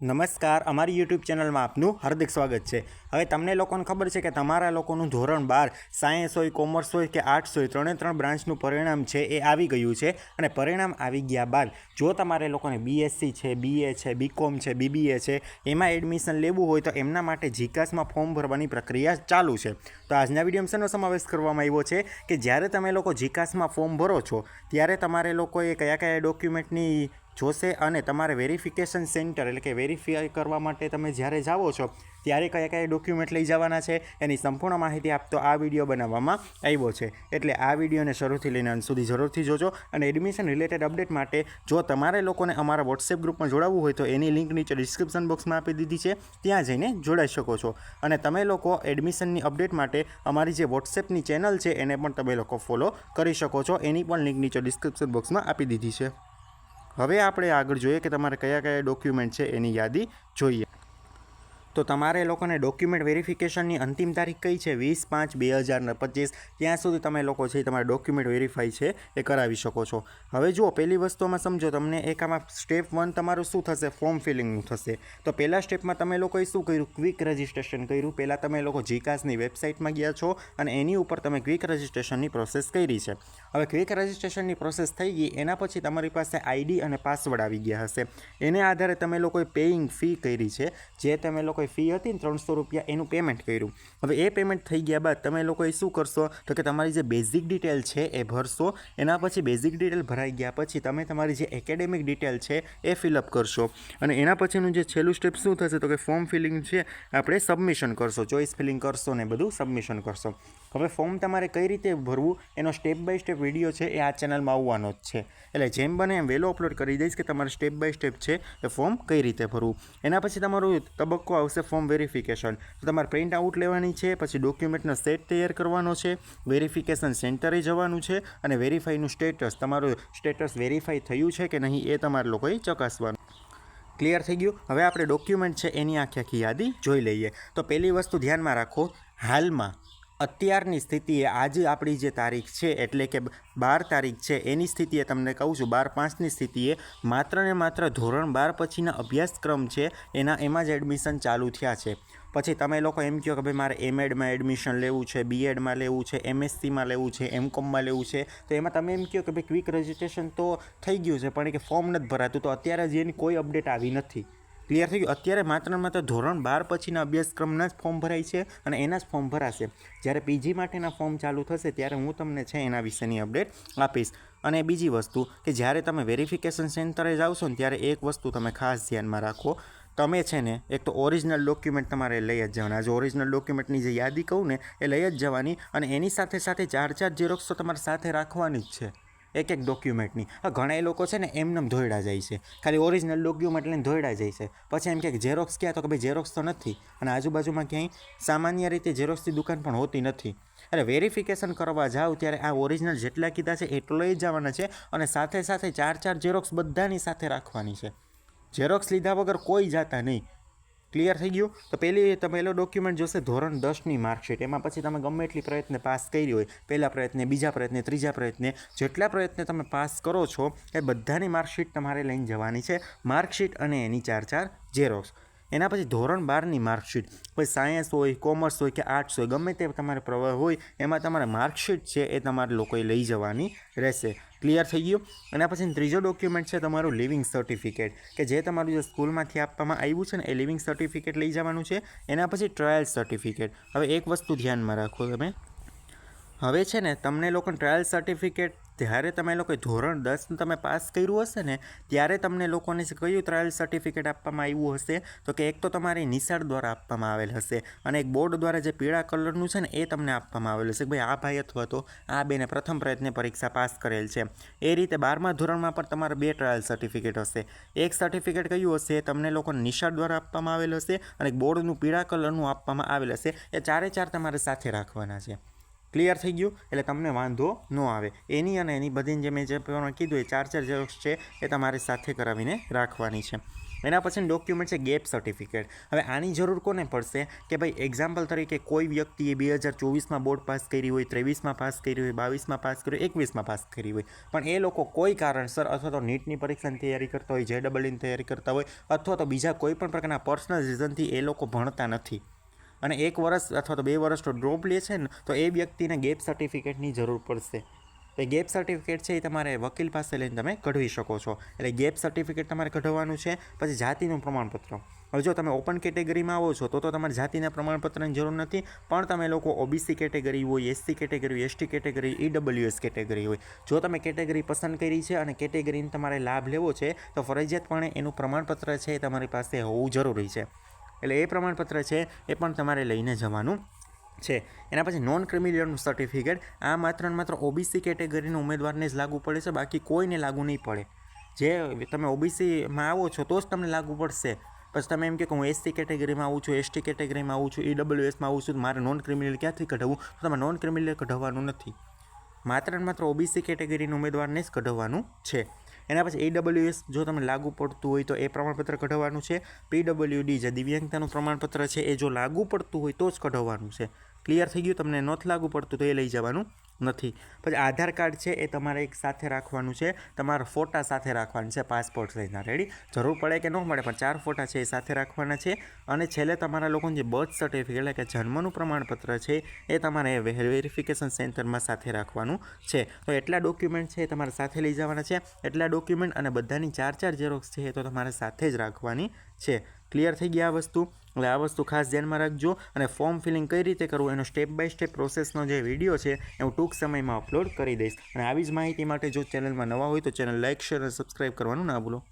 નમસ્કાર, અમારી યુટ્યુબ ચેનલમાં આપનું હાર્દિક સ્વાગત છે. હવે તમને લોકોને ખબર છે કે તમારા લોકોનું ધોરણ બાર સાયન્સ હોય, કોમર્સ હોય કે આર્ટ્સ હોય, ત્રણે ત્રણ બ્રાન્ચનું પરિણામ છે એ આવી ગયું છે અને પરિણામ આવી ગયા બાદ જો તમારે લોકોને બીએસસી છે બીએ છે બીકોમ છે બીબીએ છે, એમાં એડમિશન લેવું હોય તો એમના માટે જીકાસમાં ફોર્મ ભરવાની પ્રક્રિયા ચાલુ છે. તો આજના વિડીયોમાં શેનો સમાવેશ કરવામાં આવ્યો છે કે જ્યારે તમે લોકો જીકાસમાં ફોર્મ ભરો છો, ત્યારે તમારે લોકોએ કયા કયા ડોક્યુમેન્ટની જોશે અને તમારે વેરિફિકેશન સેન્ટર એટલે કે વેરીફાઈ કરવા માટે તમે જ્યારે જાઓ છો, ત્યારે કયા કયા ડોક્યુમેન્ટ લઈ જવાના છે, એની સંપૂર્ણ માહિતી આપતો આ વીડિયો બનાવવામાં આવ્યો છે. એટલે આ વિડીયોને શરૂથી લઈને અંત સુધી જરૂરથી જોજો અને એડમિશન રિલેટેડ અપડેટ માટે જો તમારે લોકોને અમારા વોટ્સએપ ગ્રુપમાં જોડાવવું હોય તો એની લિંક નીચે ડિસ્ક્રિપ્શન બોક્સમાં આપી દીધી છે, ત્યાં જઈને જોડાઈ શકો છો. અને તમે લોકો એડમિશનની અપડેટ માટે અમારી જે વોટ્સએપની ચેનલ છે, એને પણ તમે લોકો ફોલો કરી શકો છો. એની પણ લિંક નીચે ડિસ્ક્રિપ્શન બોક્સમાં આપી દીધી છે. હવે આપણે આગળ જોઈએ કે તમારે કયા કયા ડોક્યુમેન્ટ છે એની યાદી જોઈએ. તો તમારે લોકોને ડોક્યુમેન્ટ વેરિફિકેશનની અંતિમ તારીખ કઈ છે? વીસ પાંચ બે હજાર પચીસ. ત્યાં સુધી તમે લોકો છે તમારા ડોક્યુમેન્ટ વેરીફાઈ છે એ કરાવી શકો છો. હવે જુઓ પહેલી વસ્તુમાં સમજો, તમને એક આમાં સ્ટેપ વન તમારું શું થશે? ફોર્મ ફિલિંગનું થશે. તો પહેલા સ્ટેપમાં તમે લોકોએ શું કર્યું? ક્વિક રજિસ્ટ્રેશન કર્યું. પહેલાં તમે લોકો જીકાસની વેબસાઇટમાં ગયા છો અને એની ઉપર તમે ક્વિક રજિસ્ટ્રેશનની પ્રોસેસ કરી છે. હવે ક્વિક રજિસ્ટ્રેશનની પ્રોસેસ થઈ ગઈ. એના પછી તમારી પાસે આઈડી અને પાસવર્ડ આવી ગયા હશે. એને આધારે તમે લોકોએ પેઇંગ ફી કરી છે. જે તમે લોકોએ ફી હતી ને ત્રણસો રૂપિયા એનું પેમેન્ટ કર્યું. હવે એ પેમેન્ટ થઈ ગયા બાદ તમે લોકોએ શું કરશો? તો કે તમારી જે બેઝિક ડિટેલ છે એ ભરશો, એના પછી બેઝિક ડિટેલ ભરાઈ ગયા પછી તમે તમારી જે એકેડેમિક ડિટેલ છે એ ફિલઅપ કરશો. અને એના પછીનું જે છેલ્લું સ્ટેપ શું થશે? તો કે ફોર્મ ફિલિંગ છે, આપણે સબમિશન કરશો ચોઇસ ફિલિંગ કરશો ને બધું સબમિશન કરશો. હવે ફોર્મ તમારે કઈ રીતે ભરવું? એનો સ્ટેપ બાય સ્ટેપ વીડિયો છે એ આ ચેનલમાં આવવાનો જ છે. એટલે જેમ બને એમ વહેલો અપલોડ કરી દઈશ કે તમારે સ્ટેપ બાય સ્ટેપ છે એ ફોર્મ કઈ રીતે ભરવું? એના પછી તમારું તબક્કો આવશે ફોર્મ વેરિફિકેશન તો તમારે પ્રિન્ટ આઉટ લેવાની છે, પછી ડોક્યુમેન્ટનો સેટ તૈયાર કરવાનો છે વેરિફિકેશન સેન્ટરે જવાનું છે, અને વેરીફાઈનું સ્ટેટસ તમારું સ્ટેટસ વેરીફાઈ થયું છે કે નહીં એ તમારે લોકોએ ચકાસવાનું. ક્લિયર થઈ ગયું? હવે આપણે ડોક્યુમેન્ટ છે એની આખી આખી યાદી જોઈ લઈએ. તો પહેલી વસ્તુ ધ્યાનમાં રાખો, હાલમાં અત્યારની સ્થિતિએ આજે આપણી જે તારીખ છે, એટલે કે બાર તારીખ છે, એની સ્થિતિએ તમને કહું છું, બાર પાંચની સ્થિતિએ માત્ર ને માત્ર ધોરણ બાર પછીના અભ્યાસક્રમ છે, એના, એમાં જ એડમિશન ચાલુ થયા છે. પછી તમે લોકો એમ કહો કે ભાઈ મારે એમએડમાં એડમિશન લેવું છે બીએડમાં લેવું છે એમએસસીમાં લેવું છે એમકોમમાં લેવું છે, તો એમાં તમે એમ કહો કે ભાઈ ક્વિક રજિસ્ટ્રેશન તો થઈ ગયું છે, પણ કે ફોર્મ નથી ભરાતું, તો અત્યારે જ એની કોઈ અપડેટ આવી નથી. ક્લિયર થઈ ગયું. અત્યારે માત્ર માત્ર ધોરણ બાર પછીના અભ્યાસક્રમના જ ફોર્મ ભરાય છે અને એના જ ફોર્મ ભરાશે. જ્યારે પીજી માટેના ફોર્મ ચાલુ થશે, ત્યારે હું તમને છે એના વિશેની અપડેટ આપીશ. અને બીજી વસ્તુ કે જ્યારે તમે વેરિફિકેશન સેન્ટરે જાવશો ને, ત્યારે એક વસ્તુ તમે ખાસ ધ્યાનમાં રાખો. તમે છે ને, એક તો ઓરિજિનલ ડોક્યુમેન્ટ તમારે લઈ જ જવાના. આજે ઓરિજિનલ ડોક્યુમેન્ટની જે યાદી કહું ને, એ લઈ જ જવાની અને એની સાથે સાથે ચાર ચાર ઝેરોક્સ તો તમારે સાથે રાખવાની જ છે. એક એક ડોક્યુમેન્ટની હા ઘણા લોકો છે ને એમને ધોયડા જાય છે. ખાલી ઓરિજિનલ ડોક્યુમેન્ટ લઈને ધોયડા જાય છે. પછી એમ કે ઝેરોક્સ ક્યાં તો કે ભાઈ ઝેરોક્સ તો નથી. અને આજુબાજુમાં ક્યાંય સામાન્ય રીતે ઝેરોક્સની દુકાન પણ હોતી નથી. એટલે વેરિફિકેશન કરવા જાઓ ત્યારે આ ઓરિજિનલ જેટલા કીધા છે એટલો લઈ જવાના છે અને સાથે સાથે ચાર ચાર ઝેરોક્સ બધાની સાથે રાખવાની છે. ઝેરોક્સ લીધા વગર કોઈ જાતા નહીં. ક્લિયર થઈ ગયું? તો પહેલી તમે પહેલો ડોક્યુમેન્ટ જોશે, ધોરણ દસની માર્કશીટ એમાં પછી તમે ગમે એટલી પ્રયત્ન પાસ કરી હોય પહેલા પ્રયત્ને, બીજા પ્રયત્ને, ત્રીજા પ્રયત્ને, જેટલા પ્રયત્ને તમે પાસ કરો છો, એ બધાની માર્કશીટ તમારે લઈને જવાની છે. માર્કશીટ અને એની ચાર ચાર ઝેરોક્સ એના પછી ધોરણ બારની માર્કશીટ. પછી સાયન્સ હોય કોમર્સ હોય કે આર્ટ્સ હોય, ગમે તે તમારે પ્રવાહ હોય, એમાં તમારે માર્કશીટ છે એ તમારે લોકોએ લઈ જવાની રહેશે. ક્લિયર થઈ ગયું? અને પછી ત્રીજો ડોક્યુમેન્ટ છે તમારું લિવિંગ સર્ટિફિકેટ કે જે તમારું જે સ્કૂલમાંથી આપવામાં આવ્યું છે ને એ લિવિંગ સર્ટિફિકેટ લઈ જવાનું છે. એના પછી ટ્રાયલ સર્ટિફિકેટ હવે એક વસ્તુ ધ્યાનમાં રાખો તમે. હવે છે ને, તમને લોકોને ટ્રાયલ સર્ટિફિકેટ જ્યારે તમે લોકોએ ધોરણ દસનું તમે પાસ કર્યું હશે ને, ત્યારે તમને લોકોને કયું ટ્રાયલ સર્ટિફિકેટ આપવામાં આવ્યું હશે, તો કે એક તો તમારી નિશાળ દ્વારા આપવામાં આવેલ હશે અને એક બોર્ડ દ્વારા જે પીળા કલરનું છે ને, એ તમને આપવામાં આવેલું હશે કે ભાઈ આ ભાઈ અથવા તો આ બેને પ્રથમ પ્રયત્ને પરીક્ષા પાસ કરેલ છે. એ રીતે બારમા ધોરણમાં પણ તમારે બે ટ્રાયલ સર્ટિફિકેટ હશે. એક સર્ટિફિકેટ કયું હશે તમને લોકોને નિશાળ દ્વારા આપવામાં આવેલ હશે અને એક બોર્ડનું પીળા કલરનું આપવામાં આવેલ હશે. એ ચારે ચાર તમારે સાથે રાખવાના છે. ક્લિયર થઈ ગયું, એટલે તમને વાંધો ન આવે. એની અને એની બધીને જે મેં જે પ્રમાણે કીધું એ ચાર ચાર ઝેરોક્ષ છે, એ તમારે સાથે કરાવીને રાખવાની છે. એના પછી ડોક્યુમેન્ટ છે ગેપ સર્ટિફિકેટ હવે આની જરૂર કોને પડશે? કે ભાઈ એક્ઝામ્પલ તરીકે કોઈ વ્યક્તિએ બે હજાર ચોવીસમાં બોર્ડ પાસ કરી હોય, ત્રેવીસમાં પાસ કરી હોય, બાવીસમાં પાસ કરી હોય, એકવીસમાં પાસ કરી હોય. પણ એ લોકો કોઈ કારણસર અથવા તો નીટની પરીક્ષાની તૈયારી કરતા હોય જે ડબલની તૈયારી કરતા હોય, અથવા તો બીજા કોઈ પણ પ્રકારના પર્સનલ રીઝનથી એ લોકો ભણતા નથી. અને એક વર્ષ અથવા તો બે વર્ષનો ડ્રોપ લે છે ને, તો એ વ્યક્તિને ગેપ સર્ટિફિકેટની જરૂર પડશે. તો ગેપ સર્ટિફિકેટ છે એ તમારે વકીલ પાસે લઈને તમે કઢવી શકો છો. એટલે ગેપ સર્ટિફિકેટ તમારે કઢવાનું છે, પછી જાતિનું પ્રમાણપત્ર. હવે જો તમે ઓપન કેટેગરીમાં આવો છો, તો તો તમારે જાતિના પ્રમાણપત્રની જરૂર નથી, પણ તમે લોકો ઓબીસી કેટેગરી હોય SC category ST category EWS category હોય જો તમે કેટેગરી પસંદ કરી છે અને કેટેગરીને તમારે લાભ લેવો છે, તો ફરજિયાતપણે એનું પ્રમાણપત્ર છે એ તમારી પાસે હોવું જરૂરી છે. એટલે એ પ્રમાણપત્ર છે, એ પણ તમારે લઈને જવાનું છે. એના પછી નોન ક્રિમિલિયરનું સર્ટિફિકેટ આ માત્ર ને માત્ર ઓબીસી કેટેગરીના ઉમેદવારને જ લાગુ પડે છે, બાકી કોઈને લાગુ નહીં પડે. જે તમે ઓબીસીમાં આવો છો, તો જ તમને લાગુ પડશે. પછી તમે એમ કે હું એસસી કેટેગરીમાં આવું છું એસટી કેટેગરીમાં આવું છું ઈડબ્લ્યુએસમાં આવું છું મારે નોન ક્રિમિનલ ક્યાંથી કઢાવવું? તો તમારે નોન ક્રિમિનલ કઢાવવાનું નથી. માત્ર ને માત્ર ઓબીસી કેટેગરીના ઉમેદવારને જ કઢાવવાનું છે. એના પછી ઈડબ્લ્યુએસ જો તમને લાગુ પડતું હોય તો એ પ્રમાણપત્ર કઢાવવાનું છે. પીડબ્લ્યુડી જે દિવ્યાંગતાનું પ્રમાણપત્ર છે એ જો લાગુ પડતું હોય તો જ કઢાવવાનું છે. ક્લિયર થઈ ગયું? તમને નથી લાગુ પડતું તો એ લઈ જવાનું. નથી. પછી આધાર કાર્ડ છે એ તમારે એક સાથે રાખવાનું છે. તમારા ફોટા સાથે રાખવાનું છે. પાસપોર્ટ સાઇઝના રેડી જરૂર પડે કે ન મળે, પણ ચાર ફોટા છે એ સાથે રાખવાના છે. અને છેલ્લે તમારા લોકોનું જે બર્થ સર્ટિફિકેટ એટલે કે જન્મનું પ્રમાણપત્ર છે એ તમારે વેરિફિકેશન સેન્ટરમાં સાથે રાખવાનું છે. તો એટલા ડોક્યુમેન્ટ છે એ તમારે સાથે લઈ જવાના છે. એટલા ડોક્યુમેન્ટ અને બધાની ચાર ચાર ઝેરોક્સ છે એ તો તમારે સાથે જ રાખવાની છે. ક્લિયર થઈ ગયા આ વસ્તુ. એટલે આ વસ્તુ ખાસ ધ્યાનમાં રાખજો અને ફોર્મ ફિલિંગ કઈ રીતે કરવું એનો સ્ટેપ બાય સ્ટેપ પ્રોસેસનો જે વીડિયો છે એ હું ટૂંક સમયમાં અપલોડ કરી દઈશ. અને આવી જ માહિતી માટે જો ચેનલમાં નવા હોય તો ચેનલ લાઇક શેર અને સબસ્ક્રાઈબ કરવાનું ના ભૂલો.